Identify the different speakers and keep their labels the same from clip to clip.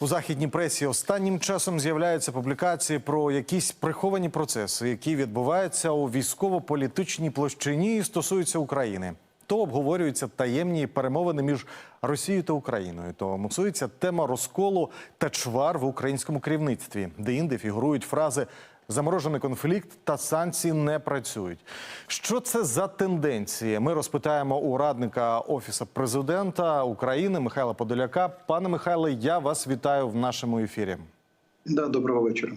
Speaker 1: У західній пресі останнім часом з'являються публікації про якісь приховані процеси, які відбуваються у військово-політичній площині і стосуються України. То обговорюються таємні перемовини між Росією та Україною, то мусується тема розколу та чвар в українському керівництві, де інде фігурують фрази Заморожений конфлікт та санкції не працюють. Що це за тенденції? Ми розпитаємо у радника офісу президента України Михайла Подоляка. Пане Михайле, я вас вітаю в нашому ефірі.
Speaker 2: Да, доброго вечора.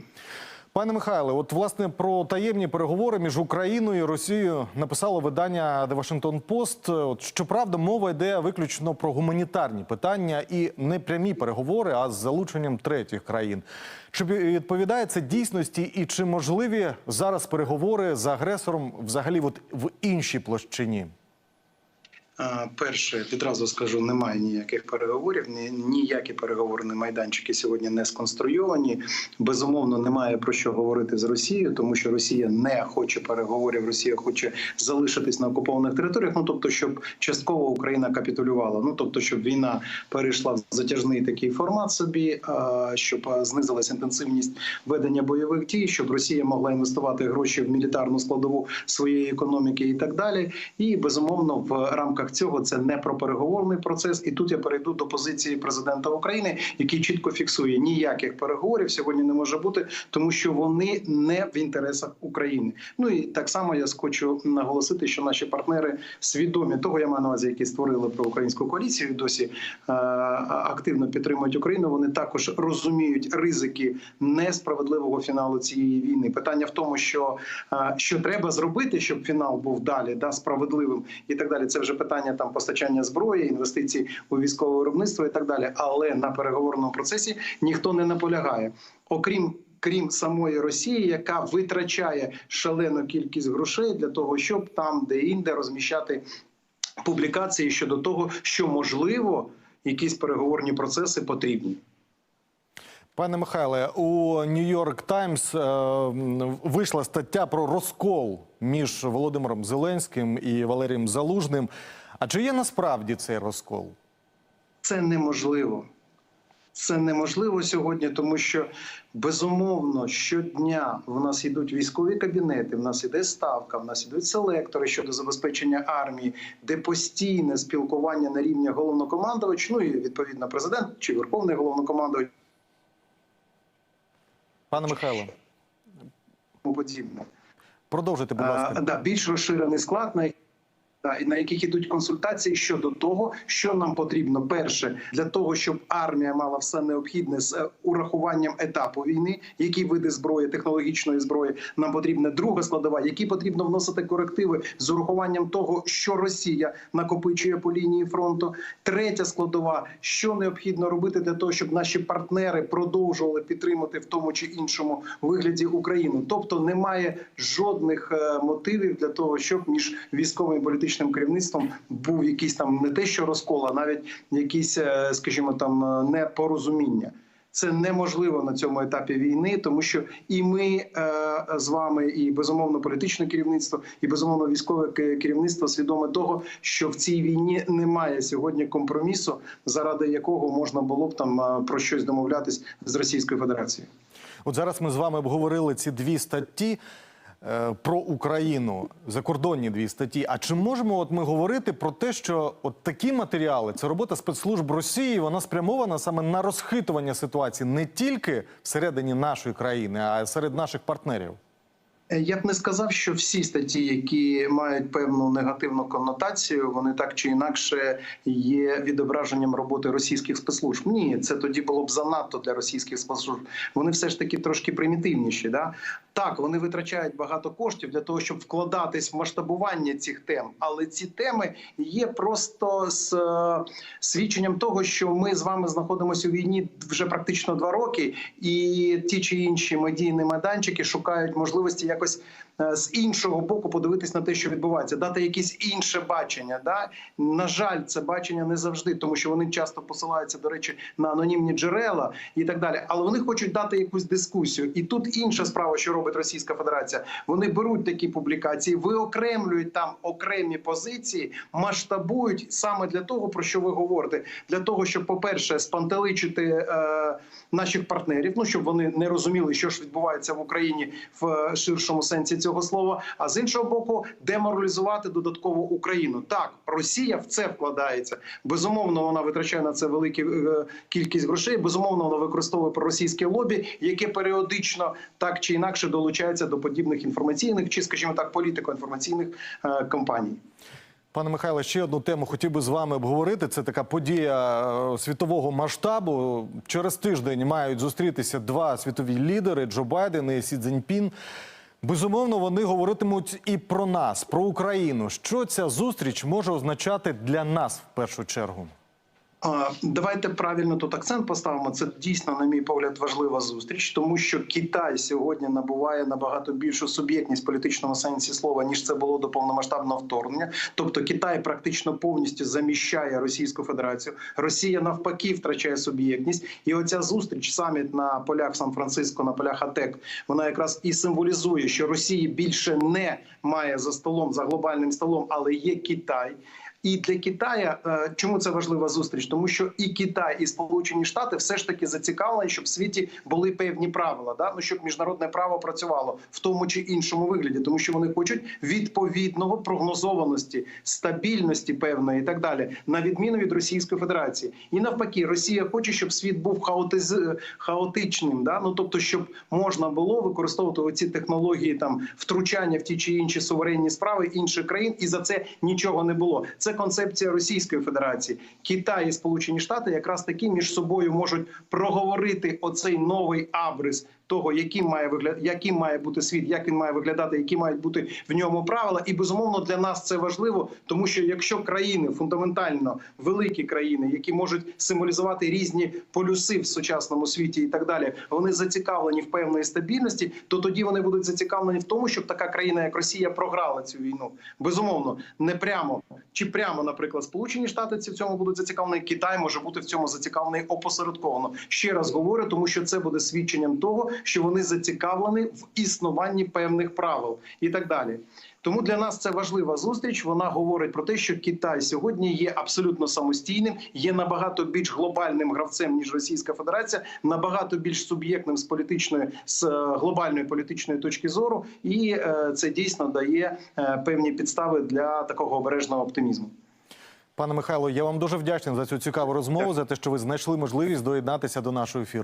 Speaker 1: Пане Михайле, от власне про таємні переговори між Україною і Росією написало видання The Washington Post. От щоправда, мова йде виключно про гуманітарні питання і не прямі переговори, а з залученням третіх країн. Чи відповідає це дійсності, і чи можливі зараз переговори з агресором взагалі от в іншій площині?
Speaker 2: Перше, відразу скажу, немає ніяких переговорів. Ні, ніякі переговорні майданчики сьогодні не сконструйовані. Безумовно, немає про що говорити з Росією, тому що Росія не хоче переговорів. Росія хоче залишитись на окупованих територіях. Ну тобто, щоб частково Україна капітулювала. Ну тобто, щоб війна перейшла в затяжний такий формат собі, щоб знизилась інтенсивність ведення бойових дій, щоб Росія могла інвестувати гроші в мілітарну складову своєї економіки і так далі. І безумовно, в рамках цього це не про переговорний процес. І тут я перейду до позиції президента України, який чітко фіксує ніяких переговорів сьогодні не може бути, тому що вони не в інтересах України. Ну і так само я хочу наголосити, що наші партнери свідомі того, я маю на увазі, які створили про українську коаліцію, досі е, активно підтримують Україну. Вони також розуміють ризики несправедливого фіналу цієї війни. Питання в тому, що, е, що треба зробити, щоб фінал був далі, да справедливим і так далі. Це вже питання там постачання зброї, інвестицій у військове виробництво і так далі. Але на переговорному процесі ніхто не наполягає, окрім. Крім самої Росії, яка витрачає шалену кількість грошей для того, щоб там, де інде, розміщати публікації щодо того, що можливо якісь переговорні процеси потрібні.
Speaker 1: Пане Михайле, у Нью-Йорк Таймс е, вийшла стаття про розкол між Володимиром Зеленським і Валерієм Залужним. А чи є насправді цей розкол?
Speaker 2: Це неможливо. Це неможливо сьогодні, тому що безумовно щодня в нас йдуть військові кабінети, в нас іде ставка, в нас ідуть селектори щодо забезпечення армії, де постійне спілкування на рівні головнокомандувач, ну і відповідно президент чи верховний головнокомандувач.
Speaker 1: Пане Михайло,
Speaker 2: подібне.
Speaker 1: продовжуйте, будь ласка.
Speaker 2: А, да, більш розширений склад, на, і на яких ідуть консультації щодо того, що нам потрібно перше для того, щоб армія мала все необхідне з е, урахуванням етапу війни, які види зброї, технологічної зброї нам потрібна друга складова, які потрібно вносити корективи з урахуванням того, що Росія накопичує по лінії фронту. Третя складова, що необхідно робити для того, щоб наші партнери продовжували підтримати в тому чи іншому вигляді Україну. Тобто немає жодних е, мотивів для того, щоб між військовим і керівництвом був якийсь там не те, що розкол, а навіть якісь, е, скажімо, там е, непорозуміння. Це неможливо на цьому етапі війни, тому що і ми е, з вами, і безумовно політичне керівництво, і безумовно військове керівництво свідоме того, що в цій війні немає сьогодні компромісу, заради якого можна було б там е, про щось домовлятись з Російською Федерацією.
Speaker 1: От зараз ми з вами обговорили ці дві статті про Україну, закордонні дві статті. А чи можемо от ми говорити про те, що от такі матеріали, це робота спецслужб Росії, вона спрямована саме на розхитування ситуації не тільки всередині нашої країни, а й серед наших партнерів?
Speaker 2: Е, Я б не сказав, що всі статті, які мають певну негативну коннотацію, вони так чи інакше є відображенням роботи російських спецслужб. Ні, це тоді було б занадто для російських спецслужб. Вони все ж таки трошки примітивніші. Да? Так, вони витрачають багато коштів для того, щоб вкладатись в масштабування цих тем, але ці теми є просто з е, свідченням того, що ми з вами знаходимося у війні вже практично два роки, і ті чи інші медійні майданчики шукають можливості, як якось е, з іншого боку подивитись на те, що відбувається, дати якесь інше бачення. Да? На жаль, це бачення не завжди, тому що вони часто посилаються, до речі, на анонімні джерела і так далі. Але вони хочуть дати якусь дискусію. І тут інша справа, що робить Російська Федерація. Вони беруть такі публікації, виокремлюють там окремі позиції, масштабують саме для того, про що ви говорите, для того, щоб, по-перше, спантеличити е, наших партнерів, ну щоб вони не розуміли, що ж відбувається в Україні в е, ширшому сенсі цього слова. А з іншого боку, деморалізувати додатково Україну. Так, Росія в це вкладається. Безумовно, вона витрачає на це велику е, кількість грошей. Безумовно, вона використовує проросійське лобі, яке періодично так чи інакше долучається до подібних інформаційних чи, скажімо так, політико-інформаційних е, кампаній.
Speaker 1: Пане Михайло, ще одну тему хотів би з вами обговорити. Це така подія е, світового масштабу. Через тиждень мають зустрітися два світові лідери Джо Байден і Сі Цзіньпін. Безумовно, вони говоритимуть і про нас, про Україну. Що ця зустріч може означати для нас в першу чергу?
Speaker 2: Давайте правильно тут акцент поставимо. Це дійсно, на мій погляд, важлива зустріч, тому що Китай сьогодні набуває набагато більшу суб'єктність в політичному сенсі слова, ніж це було до повномасштабного вторгнення. Тобто Китай практично повністю заміщає Російську Федерацію. Росія навпаки втрачає суб'єктність. І оця зустріч саміт на полях Сан-Франциско, на полях АТЕК, вона якраз і символізує, що Росії більше не має за столом за глобальним столом, але є Китай. І для Китая е, чому це важлива зустріч? Тому що і Китай, і Сполучені Штати все ж таки зацікавлені, щоб в світі були певні правила, да? ну, щоб міжнародне право працювало в тому чи іншому вигляді, тому що вони хочуть відповідного прогнозованості, стабільності певної і так далі, на відміну від Російської Федерації. І навпаки, Росія хоче, щоб світ був хаотиз... хаотичним. Да? Ну тобто, щоб можна було використовувати оці технології там втручання в ті чи інші суверенні справи інших країн, і за це нічого не було. Це концепція Російської Федерації. Китай і Сполучені Штати якраз таки між собою можуть проговорити оцей новий абрис того, яким має вигляд, яким має бути світ, як він має виглядати, які мають бути в ньому правила. І безумовно для нас це важливо, тому що якщо країни фундаментально великі країни, які можуть символізувати різні полюси в сучасному світі і так далі, вони зацікавлені в певної стабільності, то тоді вони будуть зацікавлені в тому, щоб така країна, як Росія, програла цю війну. Безумовно, не прямо чи прямо, наприклад, Сполучені Штати в цьому будуть зацікавлені. Китай може бути в цьому зацікавлений опосередковано. Ще раз говорю, тому що це буде свідченням того, що вони зацікавлені в існуванні певних правил і так далі. Тому для нас це важлива зустріч. Вона говорить про те, що Китай сьогодні є абсолютно самостійним, є набагато більш глобальним гравцем ніж Російська Федерація, набагато більш суб'єктним з політичної з е, глобальної політичної точки зору, і е, це дійсно дає е, певні підстави для такого обережного оптимізму.
Speaker 1: Пане Михайло, я вам дуже вдячний за цю цікаву розмову, за те, що ви знайшли можливість доєднатися до нашого ефіру.